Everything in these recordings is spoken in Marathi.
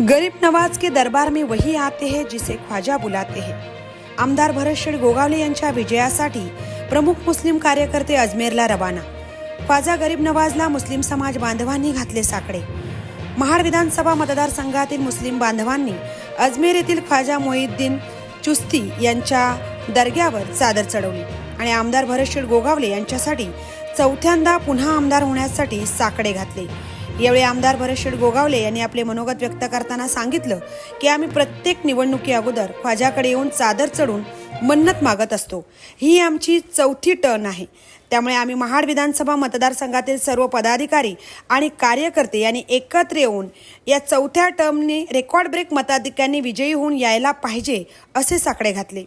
गरीब नवाज के दरबार में वही आते हैं जिसे ख्वाजा बुलाते हैं। आमदार भरतशेठ गोगावले यांच्या विजयासाठी प्रमुख मुस्लिम कार्यकर्ते अजमेरला रवाना। ख्वाजा गरीब नवाजला मुस्लिम समाज बांधवांनी घातले साकडे। महाड विधानसभा मतदारसंघातील मुस्लिम बांधवांनी अजमेर येथील ख्वाजा मोहिद्दीन चुस्ती यांच्या दर्ग्यावर चादर चढवली आणि आमदार भरतशेठ गोगावले यांच्यासाठी चौथ्यांदा पुन्हा आमदार होण्यासाठी साकडे घातले. यावेळी आमदार भरत गोगावले यांनी आपले मनोगत व्यक्त करताना सांगितलं की आम्ही प्रत्येक निवडणुकी अगोदर ख्वाजाकडे येऊन चादर चढून मन्नत मागत असतो. ही आमची चौथी टर्न आहे. त्यामुळे आम्ही महाड विधानसभा मतदारसंघातील सर्व पदाधिकारी आणि कार्यकर्ते यांनी एकत्र येऊन या चौथ्या टर्मने रेकॉर्ड ब्रेक मताधिक्यांनी विजयी होऊन यायला पाहिजे असे साकडे घातले.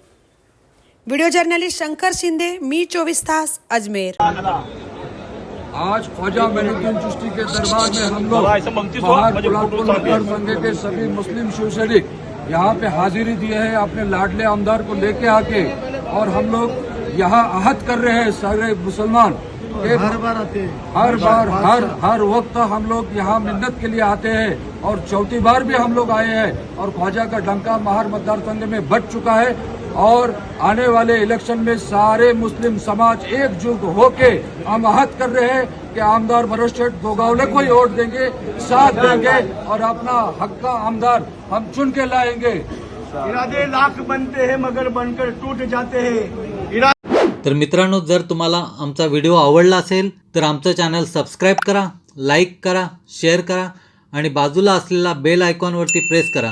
व्हिडिओ जर्नलिस्ट शंकर शिंदे मी चोवीस तास अजमेर. आज ख्वाजा मेहरुद्दीन चिश्ती के दरबार में हम लोग बाहर गुलाबपुर साथ संघ के सभी मुस्लिम शिव सैनिक यहाँ पे हाजिरी दिए हैं अपने लाडले आमदार को लेके आके और हम लोग यहाँ आहत कर रहे हैं सारे मुसलमान हर बार आते हैं। हर बार हर हर वक्त हम लोग यहाँ मिन्नत के लिए आते हैं और चौथी बार भी हम लोग आए हैं और ख्वाजा का डंका महार मतदार संघ में बच चुका है और आने वाले इलेक्शन में सारे मुस्लिम समाज एकजुट होके हम आहत कर रहे हैं कि आमदार भरत शेठ गोगावले को ही वोट देंगे साथ देंगे और अपना हक्का आमदार हम चुन के लाएंगे। इरादे लाख बनते हैं मगर बनकर टूट जाते हैं। तर मित्रांनो जर तुम्हाला आमचा व्हिडिओ आवडला असेल तर आमचं चॅनल सबस्क्राईब करा लाईक करा शेअर करा आणि बाजूला असलेला बेल आयकॉनवरती प्रेस करा.